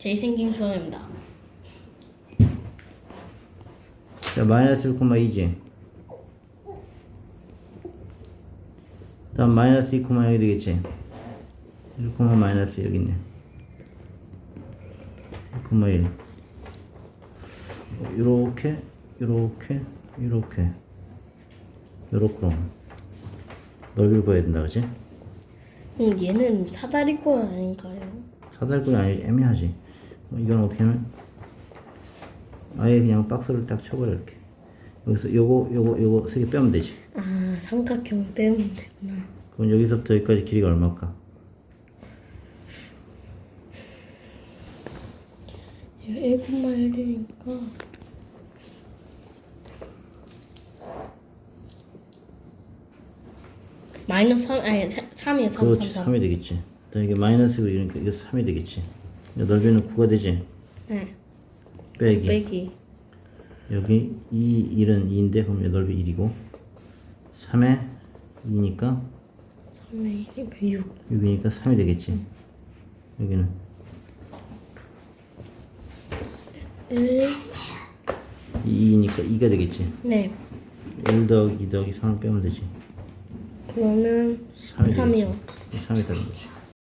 제이생긴 수학입니다. 자, 마이너스 1,2지. 다음 마이너스 2, 여기 되겠지. 1, 마이너스 여기 있네. 1,1. 요렇게, 요렇게, 요렇게. 요렇게. 넓이를 봐야 된다, 그지? 음, 얘는 사다리꼴 아닌가요? 사달권이 아니 애매하지. 어, 이건 어떻게 하면 아예 그냥 박스를 딱 쳐버려 이렇게. 여기서 요거 요거 요거 세 개 빼면 되지. 아 삼각형 빼면 되구나. 그럼 여기서부터 여기까지 길이가 얼마일까? 얘 1,1이니까 마이너스 3 아니 3이에요 3 그렇지 3 3 3이 되겠지. 또 이게 마이너스고 이러니까 이거 3이 되겠지. 넓이는 9가 되지. 네 빼기. 빼기 여기 2 1은 2인데 그럼 여기 넓이 1이고 3에 2니까 3에 2니까 6 6이니까 3이 되겠지. 여기는 1 2니까 2가 되겠지. 네 1 더하기 2 더하기 3을 빼면 되지. 그러면 3이 3이요 3이 되는 거지.